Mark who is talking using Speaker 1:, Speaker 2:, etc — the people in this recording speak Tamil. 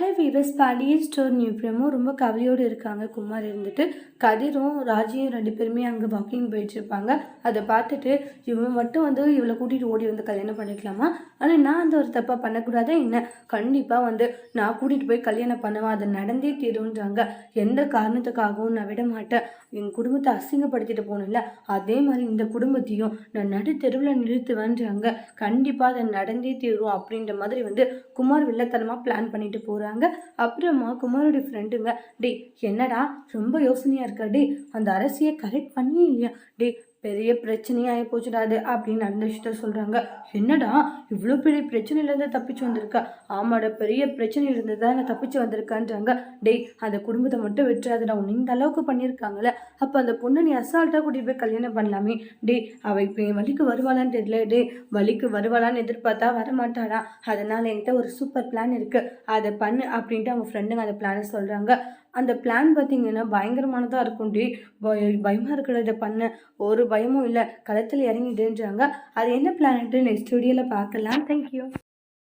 Speaker 1: ஹலோ வீவர்ஸ் பாலியல் ஸ்டோர் நியூ பிரேமும் ரொம்ப கவலையோடு இருக்காங்க. குமார் இருந்துட்டு கதிரும் ராஜியும் ரெண்டு பேருமே அங்கே வாக்கிங் போயிட்டுருப்பாங்க. அதை பார்த்துட்டு இவன் மட்டும் வந்து இவளை கூட்டிகிட்டு ஓடி வந்து கல்யாணம் பண்ணிக்கலாமா? ஆனால் நான் அந்த ஒரு தப்பாக பண்ணக்கூடாது என்ன? கண்டிப்பாக வந்து நான் கூட்டிகிட்டு போய் கல்யாணம் பண்ணுவேன் அது நடந்தே தீருன்றாங்க எந்த காரணத்துக்காகவும் நான் விட மாட்டேன். என் குடும்பத்தை அசிங்கப்படுத்திட்டு போனேன்ல? அதே மாதிரி இந்த குடும்பத்தையும் நான் நடு தெருவில் நிறுத்துவேன்றாங்க கண்டிப்பாக அதை நடந்தே தீரும் அப்படின்ற மாதிரி வந்து குமார் வில்லத்தனமாக பிளான் பண்ணிட்டு போகிறாங்க அப்புறமா குமாரோட ஃப்ரெண்டுங்க டேய் என்னடா? ரொம்ப யோசனையாக இருக்கா? டேய் அந்த அரசியை கரெக்ட் பண்ணி இல்லையா? டேய் பெரிய பிரச்சனையாகி போச்சுடாது அப்படின்னு நடந்த சொல்கிறாங்க என்னடா இவ்வளோ பெரிய பிரச்சனையிலேருந்து தப்பிச்சு வந்திருக்கா? ஆமாடா பெரிய பிரச்சனையிலேருந்து தான் நான் தப்பிச்சு வந்திருக்கான்றாங்க. டேய் அந்த குடும்பத்தை மட்டும் விட்டுறாதுடா உன் இந்த அளவுக்கு பண்ணியிருக்காங்களே அப்போ அந்த பொண்ணு நீ அசால்ட்டாக கூட்டிகிட்டு போய் கல்யாணம் பண்ணலாமே? டேய் அவள் இப்போ என் வழிக்கு வருவாளான்னு தெரியல. டேய் வழிக்கு வருவாளான்னு எதிர்பார்த்தா வரமாட்டாளா அதனால் என்கிட்ட ஒரு சூப்பர் பிளான் இருக்குது அதை பண்ணு அப்படின்ட்டு அவங்க ஃப்ரெண்டுங்க அந்த பிளானை சொல்கிறாங்க அந்த பிளான் பார்த்தீங்கன்னா பயங்கரமானதாக இருக்கும். டி பய பயமாக இருக்கிற இதை பண்ண. ஒரு பயமும் இல்லை. களத்தில் இறங்கிடுன்றாங்க அது என்ன பிளான்ட்டு நெக்ஸ்ட் வீடியோவில் பார்க்கலாம். தேங்க்யூ